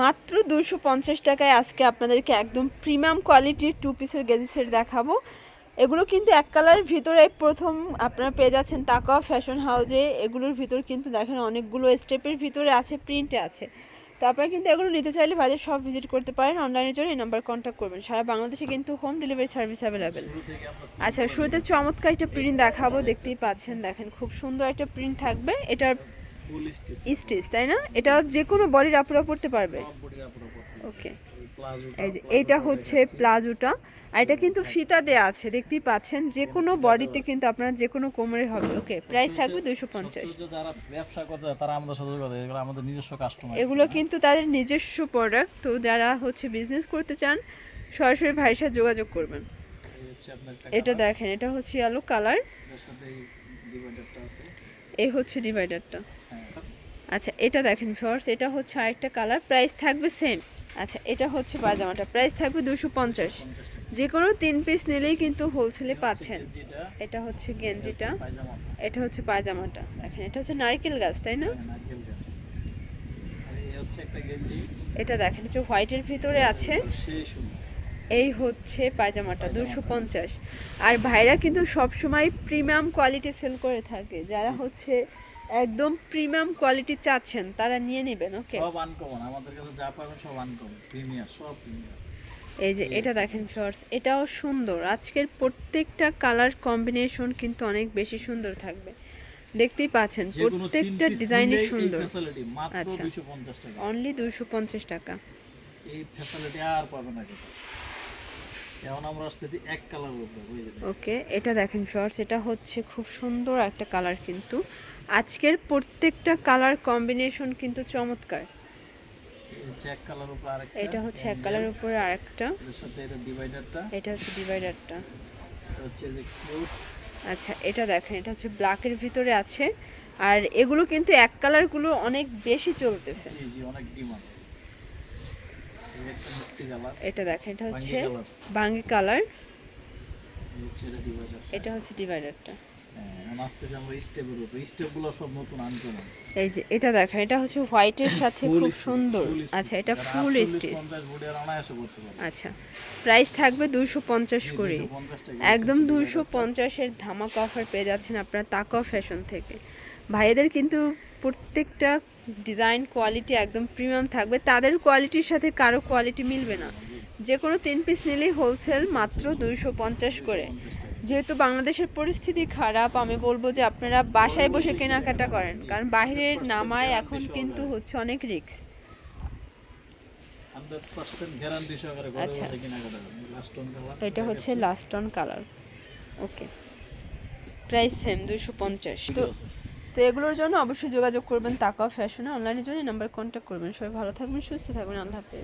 মাত্র দুশো পঞ্চাশ টাকায় আজকে আপনাদেরকে একদম প্রিমিয়াম কোয়ালিটির টু পিসের গেজি দেখাবো। এগুলো কিন্তু এক কালারের ভিতরে প্রথম আপনারা পেয়ে যাচ্ছেন তাকা ফ্যাশন হাউজে। এগুলোর ভিতর কিন্তু দেখেন অনেকগুলো স্টেপের ভিতরে আছে প্রিন্টে আছে। তো আপনারা কিন্তু এগুলো নিতে চাইলে বাজার সব ভিজিট করতে পারেন। অনলাইনের জন্য এই নাম্বার কন্ট্যাক্ট করবেন। সারা বাংলাদেশে কিন্তু হোম ডেলিভারি সার্ভিস অ্যাভেলেবেল আচ্ছা শুরুতে চমৎকার একটা প্রিন্ট দেখাবো। দেখতেই পাচ্ছেন, দেখেন খুব সুন্দর একটা প্রিন্ট থাকবে। এটার স্টিচ তাই না? এটা যে কোনো বডির আপুরা পড়তে পারবে। ওকে এই যে এইটা হচ্ছে প্লাজোটা। আর এটা কিন্তু ফিতা দেয়া আছে দেখতেই পাচ্ছেন। যে কোনো বডিতে কিন্তু আপনার যে কোনো কোমরে হবে ওকে প্রাইস থাকবে দুইশো পঞ্চাশ। যারা ব্যবসা করতে তারা আমাদের সাথে কথা এগুলো আমাদের নিজস্ব কাস্টমার এগুলো কিন্তু তাদের নিজস্ব প্রোডাক্ট তো যারা হচ্ছে বিজনেস করতে চান সরাসরি ভাইয়ের সাথে যোগাযোগ করবেন। এটা দেখেন এটা হচ্ছে ইয়েলো কালার এই হচ্ছে ডিভাইডারটা হ্যাঁ। আচ্ছা এটা দেখেন ফর্স এটা হচ্ছে আরেকটা কালার প্রাইস থাকবে সেম আচ্ছা এটা হচ্ছে পাজামাটা প্রাইস থাকবে দুশো পঞ্চাশ। যে কোনো তিন পিস নিলেই কিন্তু হোলসেলে পাচ্ছেন। এটা হচ্ছে গেঞ্জিটা, এটা হচ্ছে পায়জামাটা। দেখেন, এটা হচ্ছে নারকেল গাছ, তাই না? এটা দেখেন হচ্ছে হোয়াইটের ভিতরে আছে। এই হচ্ছে পায়জামাটা, দুশো পঞ্চাশ। আর ভাইরা কিন্তু সবসময় প্রিমিয়াম কোয়ালিটি সেল করে থাকে। যারা হচ্ছে একদম প্রিমিয়াম কোয়ালিটি চাচ্ছেন তারা নিয়ে নেবেন ওকে সব আনকমন আমাদের কাছে যা পাবেন সব আনকমন প্রিমিয়ার সব প্রিমিয়ার এই যে এটা দেখেন শর্টস এটাও সুন্দর। আজকের প্রত্যেকটা কালার কম্বিনেশন কিন্তু অনেক বেশি সুন্দর থাকবে। দেখতেই পাচ্ছেন প্রত্যেকটা ডিজাইনই সুন্দর। আচ্ছা। 250 টাকা। অনলি দুশো পঞ্চাশ টাকা। এই ফ্যাসিলিটি আর পাবে না এখন আমরা আসতেছি এক কালার ওকে এটা দেখেন শর্টস এটা হচ্ছে খুব সুন্দর একটা কালার কিন্তু। আজকের প্রত্যেকটা কালার কম্বিনেশন কিন্তু চমৎকার। এটা হচ্ছে এক কালার উপরে আরেকটা এটা হচ্ছে ডিভাইডারটা আচ্ছা এটা দেখেন এটা হচ্ছে ব্ল্যাকের ভিতরে আছে। আর এগুলো কিন্তু এক কালারগুলো অনেক বেশি চলতেছে। জি জি অনেক ডিমান্ড এই একটা মিষ্টি কালার এটা দেখেন এটা হচ্ছে। বাঙ্গি কালার। এটা হচ্ছে ডিভাইডারটা হ্যাঁ এই যে এটা দেখেন এটা হচ্ছে হোয়াইটের সাথে খুব সুন্দর। আচ্ছা এটা ফুল স্টিচ আচ্ছা প্রাইস থাকবে দুশো পঞ্চাশ করে। একদম দুশো পঞ্চাশের ধামাকা অফার পেয়ে যাচ্ছেন আপনার তাকা ফ্যাশন থেকে। ভাইয়েদের কিন্তু প্রত্যেকটা ডিজাইন কোয়ালিটি একদম প্রিমিয়াম থাকবে। তাদের কোয়ালিটির সাথে কারও কোয়ালিটি মিলবে না। যে কোনো তিন পিস নিলেই হোলসেল মাত্র দুইশো পঞ্চাশ করে। যেহেতু বাংলাদেশের পরিস্থিতি খারাপ আমি বলব যে আপনারা বাসায় বসে কেনাকাটা করেন। কারণ বাইরের নামায় এখন কিন্তু হচ্ছে অনেক ঘরে আচ্ছা। এটা হচ্ছে last on colour okay price same দুশো পঞ্চাশ। তো তো এগুলোর জন্য অবশ্যই যোগাযোগ করবেন তাকাও ফ্যাশনে অনলাইনের জন্য নাম্বার কন্ট্যাক্ট করবেন। সবাই ভালো থাকবেন, সুস্থ থাকবেন, আল্লাহ হাফেজ।